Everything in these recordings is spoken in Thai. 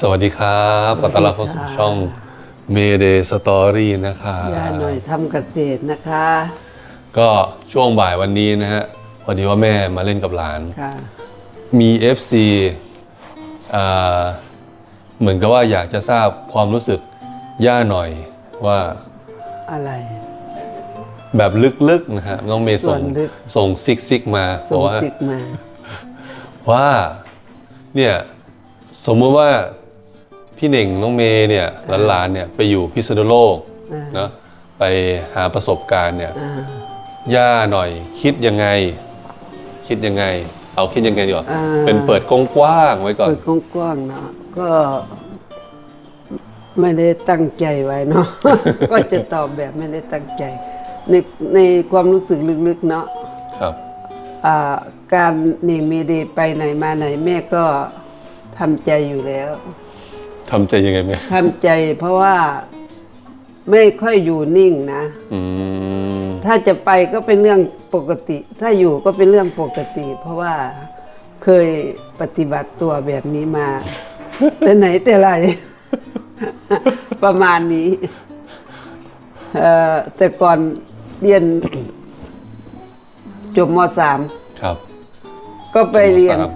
สวัสดีครับขอต้อนรับเข้าสู่ช่อง Mayday Story นะครับย่าหน่อยทำเกษตรนะคะ ก็ช่วงบ่ายวันนี้นะฮะพอดีว่าแม่มาเล่นกับหลาน ค่ะ มี FC อ่าเหมือนกับว่าอยากจะทราบความรู้สึกย่าหน่อยว่าอะไร แบบลึกๆนะฮะน้องเมย์ส่งส่วนลึก ส่งซิกซิกมาบส่อกงว่า จิกมา ว่าเนี่ยสมมติว่า พี่เน่งน้องเมย์เนี่ยหลานๆเนี่ยไปอยู่พิษณุโลกอ่าเนาะไปหาประสบการณ์เนี่ยอ่าย่าหน่อยคิดยังไง คิดยังไง เอาคิดยังไงดีกว่าอ่าเป็นเปิดกว้างๆไว้ก่อนเปิดกว้างๆเนาะก็ไม่ได้ตั้งใจไว้เนาะก็จะตอบแบบไม่ได้ตั้งใจ ในในความรู้สึกลึกๆเนาะครับอ่าการหนี่มีดีไปไหนมาไหนแม่ก็ทำใจอยู่แล้ว ทำใจยังไงแม่ทำใจเพราะว่าไม่ค่อยอยู่นิ่งนะอืมถ้าจะไปก็เป็นเรื่องปกติ ถ้าอยู่ก็เป็นเรื่องปกติ เพราะว่าเคยปฏิบัติตัวแบบนี้มา แต่ไหนแต่ไร ประมาณนี้เอ่อแต่ก่อนเรียนจบมสามครับ ก็ไปเรียนสาม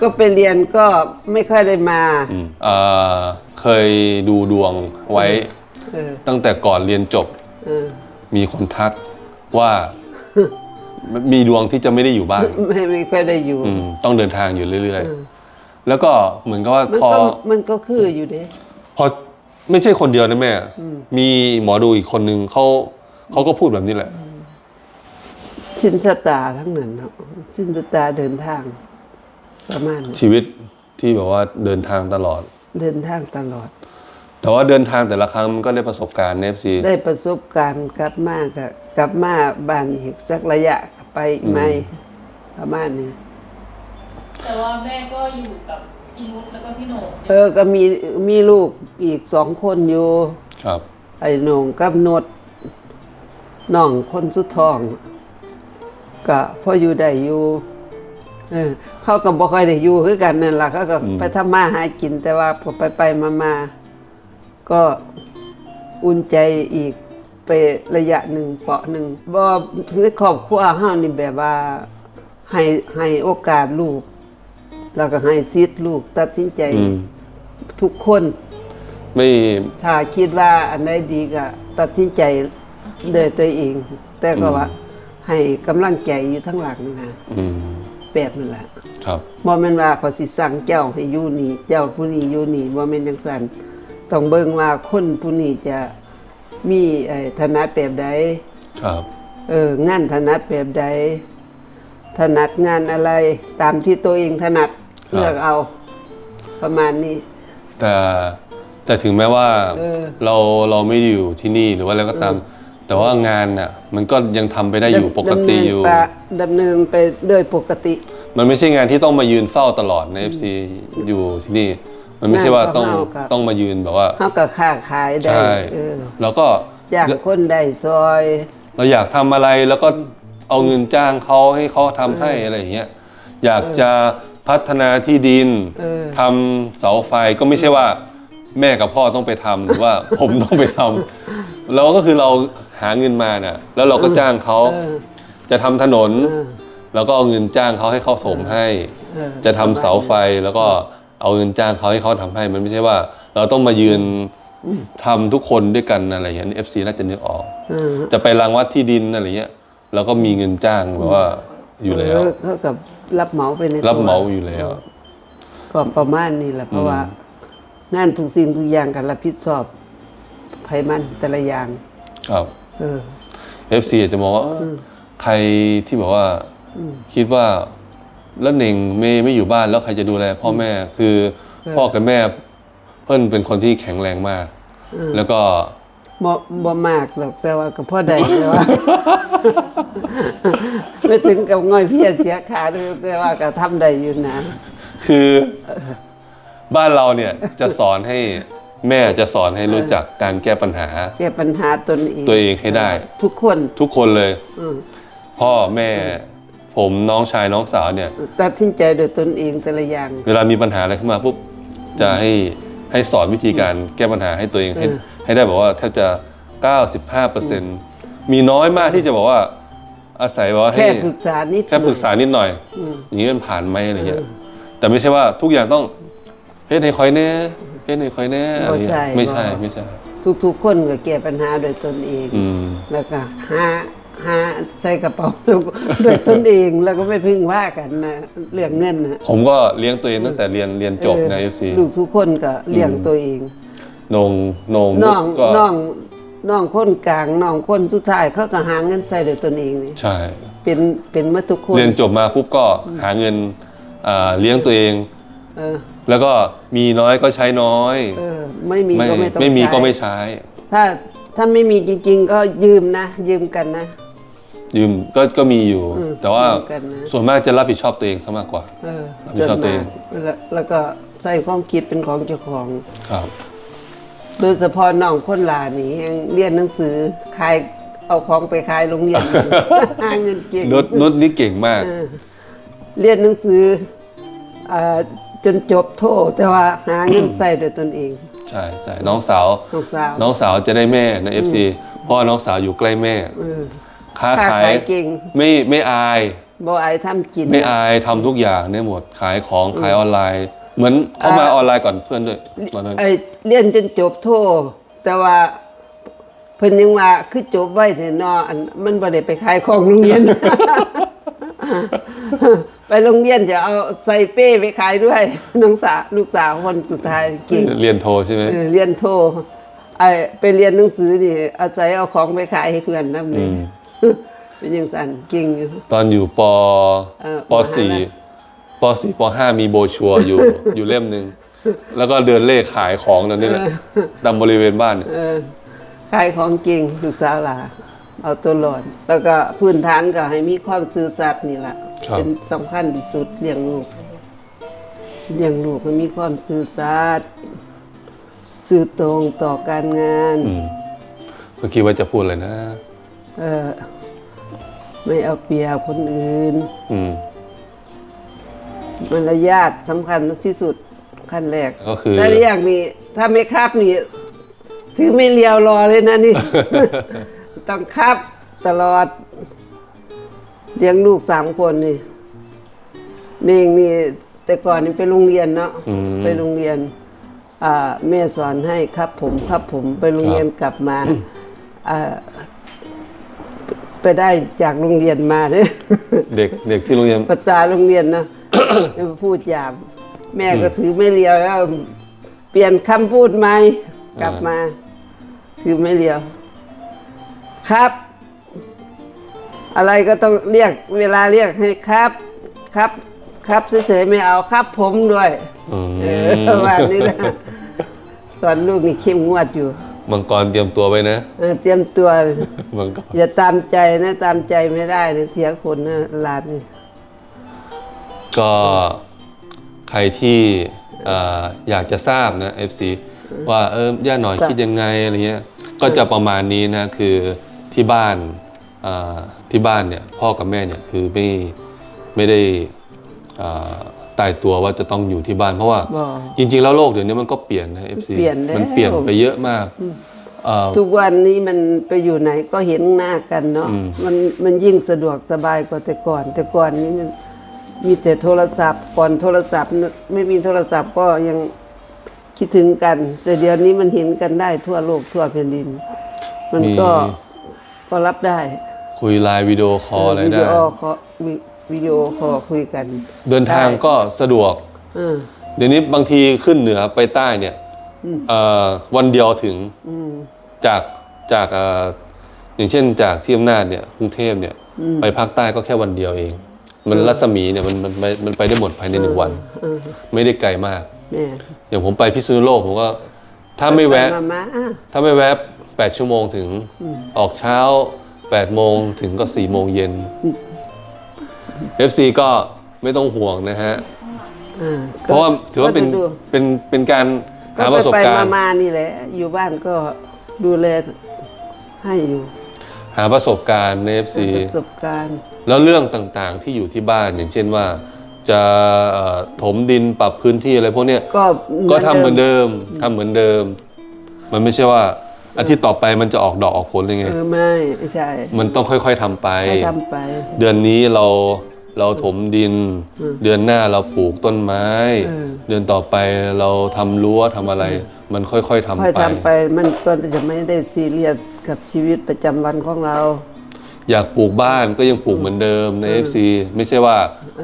ก็ไปเรียนก็ไม่ค่อยได้มา อืมอ่าเคยดูดวงไว้ เออตั้งแต่ก่อนเรียนจบเออมีคนทักว่า มีดวงที่จะไม่ได้อยู่บ้าน ไม่ไม่ค่อยได้อยู่ อืมต้องเดินทางอยู่เรื่อยๆแล้วก็เหมือนกับว่ามันพอก็มันก็คืออยู่เด้ พอไม่ใช่คนเดียวนะแม่มีหมอดูอีกคนนึงเขาเขาก็พูดแบบนี้แหละ ชินชะตาทั้งนั้นเนาะชินชะตาเดินทาง ประมาณนี้ชีวิตที่แบบว่าเดินทางตลอด เดินทางตลอด แต่ว่าเดินทางแต่ละครั้งมันก็ได้ประสบการณ์เนฟซีได้ประสบการณ์กลับมากับกลับมาบ้านอีกสักระยะก็ไปอีกไหมประมาณนี้แต่ว่าแม่ก็อยู่กับพี่นุชแล้วก็พี่โหน่งเออก็มีมีลูกอีกสองคนอยู่ ครับ ไอ้หนงกับนดน้องคนสุดท้อง ก็พออยู่ได้อยู่ เออเขาก็บ่ค่อยได้อยู่คือกันนั่นล่ะเขาก็อืม ไปทำมาหากินแต่ว่าพอไปไปมามาก็อุ่นใจอีกไประยะหนึ่งเปาะหนึ่งบ่คือครอบครัวเฮานี่แบบว่าให้ให้โอกาสลูก แล้วก็ให้สิทธิ์ลูกตัดสินใจอืมทุกคน ไม่ถ้าคิดว่าอันใดดีก็ตัดสินใจโดยตัวเอง แต่ก็ว่า ให้กำลังใจอยู่ทั้งหลังนะ อืม แบบนั่นแหละครับบ่แม่นว่าเขาสิสั่งเจ้าให้อยู่นี่ เจ้าผู้นี้อยู่นี่บ่แม่นจังซั่นต้องเบิ่งว่าคนผู้นี้จะมีเอ่อถนัดแบบใดครับ เอองานถนัดแบบใดถนัดงานอะไรตามที่ตัวเองถนัดเลือกเอาประมาณนี้ แต่แต่ถึงแม้ว่าเออเราเราไม่ได้อยู่ที่นี่หรือว่าอะไรก็ตาม แต่ว่างานน่ะมันก็ยังทำไปได้อยู่ปกติอยู่ ดำเนินไปดำเนินไปโดยปกติ มันไม่ใช่งานที่ต้องมายืนเฝ้าตลอดใน FC อยู่ที่นี่ มันไม่ใช่ว่าต้องงานของเราครับ ต้องมายืนแบบว่าเฮาก็ค้าขายได้ใช่เออแล้วก็จ้างคนได้ซอย เราอยากทำอะไรแล้วก็เอาเงินจ้างเขาให้เขาทำให้อะไรอย่างเงี้ยอยากจะพัฒนาที่ดินเออ ทำเสาไฟก็ไม่ใช่ว่า แม่กับพ่อต้องไปทำหรือว่า ผมต้องไปทำเราก็คือเรา หาเงินมาน่ะ แล้วเราก็จ้างเขาเออจะทำถนน เออแล้วก็เอาเงินจ้างเขาให้เขาถมให้ เออ จะทำเสาไฟแล้วก็เอาเงินจ้างเขาให้เขาทำให้ มันไม่ใช่ว่า เราต้องมายืนทำทุกคนด้วยกันอะไรอย่างเงี้ยเอฟซีน่าจะนึกออก เออจะไปรังวัดที่ดินอะไรเงี้ยเราก็มีเงินจ้างแบบว่าอยู่แล้วเออเขากับรับเหมาไปในตัวรับเหมาอยู่แล้ว ก็ประมาณนี้แหละเพราะว่า งานทุกสิ่งทุกอย่างกันรับผิดชอบไผมันแต่ละอย่าง ครับ เออ FC อาจจะมองว่าเอออใครที่แบบว่าคิดว่าแล้วเน่งไม่ไม่อยู่บ้านแล้วใครจะดูแลพ่อแม่คือพ่อกับแม่เพิ่นเป็นคนที่แข็งแรงมาก แล้วก็บ่บ่มากหรอกแต่ว่าก็พอได้แต่ว่าไม่ถึงกับง่อยเพียเสียขาเด้อแต่ว่าก็ทำได้อยู่นะ คือบ้านเราเนี่ยจะสอนให้ แม่จะสอนให้รู้จักการแก้ปัญหา แก้ปัญหาตนเองตัวเองให้ได้ ทุกคนทุกคนเลยอืมพ่อแม่ผมน้องชายน้องสาวเนี่ยตัดสินใจโดยตนเองแต่ละอย่าง เวลามีปัญหาอะไรขึ้นมาปุ๊บจะให้ให้สอนวิธีการแก้ปัญหาให้ตัวเองให้เออให้ได้บอกว่าแทบจะ 95%มีน้อยมากที่จะบอกว่าอาศัยบอกว่าให้แค่ปรึกษานิดแค่ปรึกษานิดหน่อยอืมอย่างนี้มันผ่านไหมอะไรเงี้ยเออแต่ไม่ใช่ว่าทุกอย่างต้องเพศในคอยแน่ เพศในคอยแน่อะไรเงี้ยไม่ไม่ใช่ ใช่ไม่ใช่ ทุกๆคนก็แก้ปัญหาโดยตนเอง อืม แล้วก็หาหาใส่กระเป๋าด้วยตนเองแล้วก็ไม่พึ่งว่ากันนะเรื่องเงินนะผมก็เลี้ยงตัวเองตั้งแต่เรียนเรียนจบใน FC ลูกทุกคนก็เลี้ยงตัวเอง นงนงน้องก็ น้องน้องคนกลางน้องคนสุดท้ายเขาก็หาเงินใส่โดยตนเองนี่ใช่ เป็นเป็นมาทุกคนเรียนจบมาปุ๊บก็หาเงินอ่าเลี้ยงตัวเอง เออ แล้วก็มีน้อยก็ใช้น้อย เออไม่มีไม่ก็ไม่ต้องไม่มีใช้ก็ไม่ใช้ ถ้าถ้าไม่มีจริงๆ ก็ยืมนะ ยืมกันนะ ยืมก็ก็มีอยู่ อืมแต่ว่ายืมกันนะ ส่วนมากจะรับผิดชอบตัวเองซะมากกว่า เออรับผิดชอบตัวเองจนมาแล้วแล้วก็ใส่ความคิดเป็นของเจ้าของ ครับ โดยเฉพาะน้องคนหลานี่ยังเรียนหนังสือขายเอาของไปขายโรงเรียน หาเงินเก่งนุชนุชนี่เก่งมาก เออเรียนหนังสืออ่า จนจบโทแต่ว่าหาเงินใส่โดยตนเอง ใช่ใช่น้องสาวลูกสาว น้องสาวจะได้แม่ใน FC เพราะว่าน้องสาวอยู่ใกล้แม่เออค้าค้าขายขายเก่ง ไม่ไม่อาย บ่อายทำกิน ไม่อายทำทุกอย่างได้หมดขายของขายออนไลน์ เหมือนเข้ามาออนไลน์ก่อนเพื่อนด้วยตอนนั้น ไอ้เรียนจนจบโทแต่ว่าเพิ่นยังว่าคือจบไว้แต่นออันมันบ่ได้ไปขายของโรงเรียน ไปโรงเรียนจะเอาใส่เป้ไปขายด้วยน้องสาวลูกสาวคนสุดท้ายเก่งเรียนโทใช่ไหมเออเรียนโทไอ้ไปเรียนหนังสือนี่อาศัยเอาของไปขายให้เพื่อนนำเลยเป็นยังสั่นเก่งอยู่ตอนอยู่ปเออปสี่มหาลัยปสี่ปห้ามีโบรชัวร์อยู่อยู่เล่มหนึ่งแล้วก็เดินเล่ขายของนั่นนี่แหละตามบริเวณบ้านเนี่ยเออขายของจริงลูกสาวหลาเอาตัวรอดแล้วก็พื้นฐานก็ให้มีความซื่อสัตย์นี่แหละ เป็นสำคัญที่สุดเลี้ยงลูกเลี้ยงลูกให้มีความซื่อสัตย์ซื่อตรงต่อการงาน อืมเมื่อกี้ว่าจะพูดอะไรนะ เออไม่เอาเปรียบคนอื่นอืม มารยาทสำคัญที่สุดขั้นแรกก็คือถ้าเรียกนี่ถ้าไม่ครับนี่ถือไม่เลียวรอเลยนะนี่ ต้องครับตลอด เลี้ยงลูกสามคนนี่นี่นี่แต่ก่อนนี่ไปโรงเรียนเนาะอืม ไปโรงเรียน อ่าแม่สอนให้ครับผมครับผมไปโรงเรียนกลับมาอ่าไปได้จากโรงเรียนมาเนี่ย เด็กเด็กที่โรงเรียน ภาษาโรงเรียนนะพูดหยาบแม่ก็ถือไม่เลียวแล้วเปลี่ยนคำพูดใหม่กลับมา ถือไม่เลียว ครับ อะไรก็ต้องเรียกเวลาเรียกให้ครับ ครับ ครับเฉยๆไม่เอาครับผมด้วยอืม เออประมาณนี้นะสอนลูกนี่เข้มงวดอยู่มังกรเตรียมตัวไว้นะ เออเตรียมตัว มังกรอย่าตามใจนะ ตามใจไม่ได้นะเสียคนนะหลานนี่ ก็ใครที่อ่าอยากจะทราบนะ FC ว่าเออย่าหน่อยจ้ะ คิดยังไงอะไรเงี้ย ก็จะประมาณนี้นะ คือที่บ้านอ่า ที่บ้านเนี่ยพ่อกับแม่เนี่ยคือไม่ไม่ได้อ่าตายตัวว่าจะต้องอยู่ที่บ้าน เพราะว่าบอกจริง ๆ แล้วโลกเดี๋ยวนี้มันก็เปลี่ยนนะ FC เปลี่ยนแล้วมันเปลี่ยนไปเยอะมากเอ่อทุกวันนี้มันไปอยู่ไหนก็เห็นหน้ากันเนาะอืมมันมันยิ่งสะดวกสบายกว่าแต่ก่อน แต่ก่อนนี้มันมีแต่โทรศัพท์ก่อนโทรศัพท์น่ะไม่มีโทรศัพท์ก็ยังคิดถึงกัน แต่เดี๋ยวนี้มันเห็นกันได้ทั่วโลกทั่วแผ่นดิน มันก็ก็รับได้ คุยไลน์วิดีโอคอลอะไรวิได้ดีโอคอลวิวิดีโอคอลคุยกันเดินทางก็สะดวก เออ เดี๋ยวนี้บางทีขึ้นเหนือไปใต้เนี่ยเอ่อวันเดียวถึงอืม จากจากเอ่ออย่างเช่นจากที่อำนาจเนี่ยกรุงเทพเนี่ยไปภาคใต้ก็แค่วันเดียวเอง มันรัศมีเนี่ยมันมันมันมันไปได้หมดภายในหนึ่งวัน เออไม่ได้ไกลมาก แม่อย่างผมไปพิษณุโลกผมก็ถ้าไม่แวะมามาอะ ถ้าไม่แวะแปดชั่วโมงถึงออกเช้า แปดโมงถึงก็สี่โมงเย็น FC ก็ไม่ต้องห่วงนะฮะ อ่าเพราะว่าถือว่าเป็นก็ดูเป็นเป็นการหาก็ประสบไปการไปณ์ มาๆนี่แหละ อยู่บ้านก็ดูแลให้อยู่หาประสบการณ์ใน FC ประสบการณ์แล้วเรื่องต่างๆที่อยู่ที่บ้านอย่างเช่นว่า จะเอ่อถมดินปรับพื้นที่อะไรพวกเนี้ย ก็ก็ทำเหมือนเดิมทำเหมือนเดิม มันไม่ใช่ว่า อาทิตย์ต่อไปมันจะออกดอกออกผลเลยไง เออไม่ไม่ใช่มันต้องค่อยๆทำไป ให้ทำไป เดือนนี้เราเราถมดินเดือนหน้าเราปลูกต้นไม้เออเดือนต่อไปเราทำรั้วทำอะไร มันค่อยๆทำค่อยไป ทำไปมันก็จะไม่ได้ซีเรียสกับชีวิตประจำวันของเรา อยากปลูกบ้านก็ยังปลูกเหมือนเดิมใน FC ไม่ใช่ว่า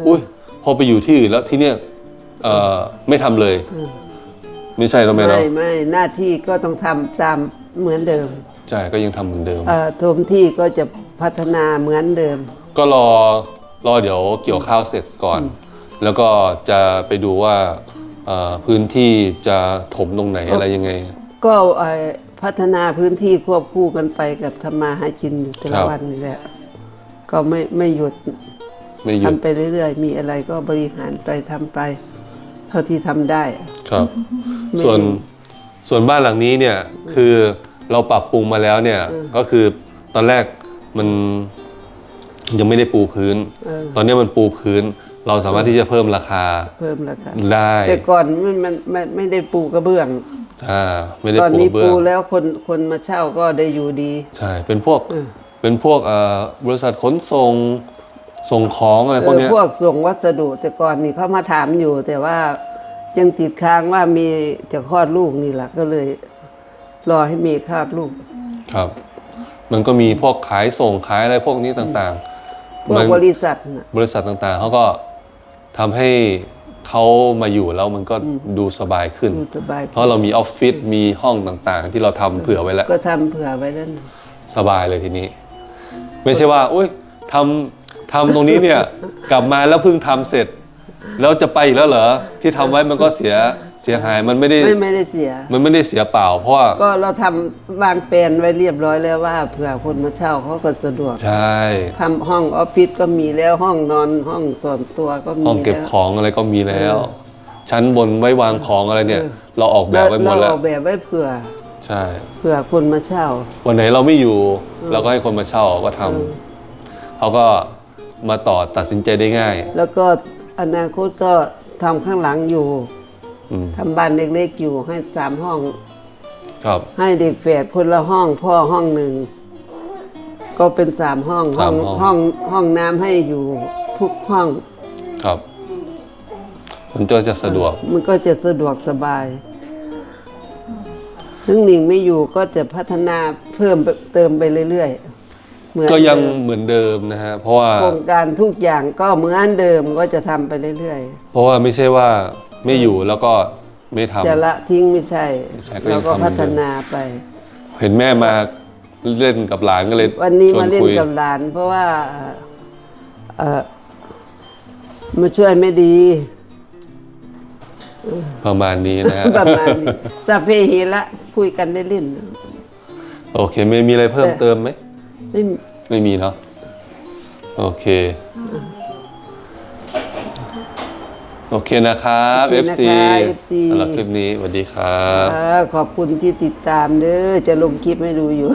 อุ้ยพอไปอยู่ที่อื่นแล้วที่เนี้ยเอ่อไม่ทำเลย ไม่ใช่เราไหมไม่เนาะไม่หน้าที่ก็ต้องทำตาม เหมือนเดิมใช่ก็ยังทำเหมือนเดิม เอ่อทมที่ก็จะพัฒนาเหมือนเดิม ก็รอรอเดี๋ยวเกี่ยวข้าวเสร็จก่อน แล้วก็จะไปดูว่าเอ่อพื้นที่จะถมตรงไหนอะไรยังไง ก็เอ่อพัฒนาพื้นที่ควบคู่กันไปกับทำมาหากินอยู่แต่ครัละบ วันนี่แหละ ก็ไม่ไม่หยุดไม่หยุดทำไปเรื่อยๆ มีอะไรก็บริหารไปทำไป เท่าที่ทำได้ ครับ ไม่ส่วน ส่วนบ้านหลังนี้เนี่ยคือเราปรับปรุงมาแล้วเนี่ยก็คือตอนแรกมันยังไม่ได้ปูพื้น เออ ตอนนี้มันปูพื้น เราสามารถที่จะเพิ่มราคาเพิ่มราคาได้แต่ก่อนมันมันมันไม่ได้ปูกระเบื้อง อ่าไม่ได้ตอนปูนี้เบื้อปูงแล้วคนคนมาเช่าก็ได้อยู่ดี ใช่เป็นพวกเออ เป็นพวกเอ่อบริษัทขนส่งส่งของอะไรเอพวกอเนี้ยพวกส่งวัสดุแต่ก่อนนี่เขามาถามอยู่ แต่ว่า ยังติดค้างว่ามีจะคลอดลูกนี่แหละก็เลย รอให้มีคลอดลูก ครับ มันก็มีพวกขายส่งขายอะไรพวกนี้ต่างพวๆกมันบริษัทน่ะบริษัทต่างๆเขาก็ทำให้เขามาอยู่แล้วมันก็ดูสบายขึ้นดูสบายเพราะเรามีออฟฟิศมีห้องต่างๆ ที่เราทำเผื่อไว้แล้ว ก็ทำเผื่อไว้แล้วนะสบายเลยทีนี้ ไม่ใช่ว่า อุ้ยทำทำตรงนี้เนี่ย กลับมาแล้วเพิ่งทำเสร็จ แล้วจะไปอีกแล้วเหรอที่ทำไว้มันก็เสียเสียหายมันไม่ได้ไม่ไม่ได้เสีย มันไม่ได้เสียเปล่า เพราะว่าก็เราทำวางแปลนไว้เรียบร้อยแล้วว่าเผื่อคนมาเช่าเขาก็สะดวกใช่ทำห้องออฟฟิศก็มีแล้วห้องนอนห้องส่วนตัวก็มีห้องเก็บแล้ว ของอะไรก็มีแล้ว ชั้นบนไว้วางของอะไรเนี่ย เราออกแบบไว้หมดเราแล้วออกแบบไว้เผื่อ ใช่ เผื่อคนมาเช่า วันไหนเราไม่อยู่ เราก็ให้คนมาเช่าก็ทำเขาก็มาต่อตัดสินใจได้ง่าย แล้วก็ อนาคตก็ทำข้างหลังอยู่อืมทำบ้านเล็กๆอยู่ให้สามห้อง ครับ ให้เด็กแฝดคนละห้องพ่อห้องหนึ่ง ก็เป็นสามห้องสามห้องห้องห้องน้ำให้อยู่ทุกห้อง ครับ มันก็จะสะดวก มันก็จะสะดวกสบาย ถึงหนิงไม่อยู่ก็จะพัฒนาเพิ่มเติมไปเรื่อยๆ เหมือนก็ยังเดิมเหมือนเดิมนะฮะเพราะว่าโครงการทุกอย่างก็เหมือนเดิมก็จะทำไปเรื่อยเพราะว่าไม่ใช่ว่าไม่อยู่แล้วก็ไม่ทำ ๆ จะละทิ้งไม่ใช่ ใช่ก็ยังเราก็ทำเหมืพัอนฒเดิมนาไป เห็นแม่มาเล่นกับหลานก็เลยวันนี้ชวมาเล่นคุยกับหลาน เพราะว่าเออมาช่วยไม่ดี ประมาณนี้นะฮะ ประมาณนี้สัพเพเหระคุยกันได้เล่นๆนะโอเคไม่มีอะไรเพิ่มเติมไหม ไม่มีไม่มีเนาะโอเค โอเคนะครับ โอเค FC นะคะ FC สำหรับคลิปนี้สวัสดีครับอ่าขอบคุณที่ติดตามเด้อจะลงคลิปให้ดูอยู่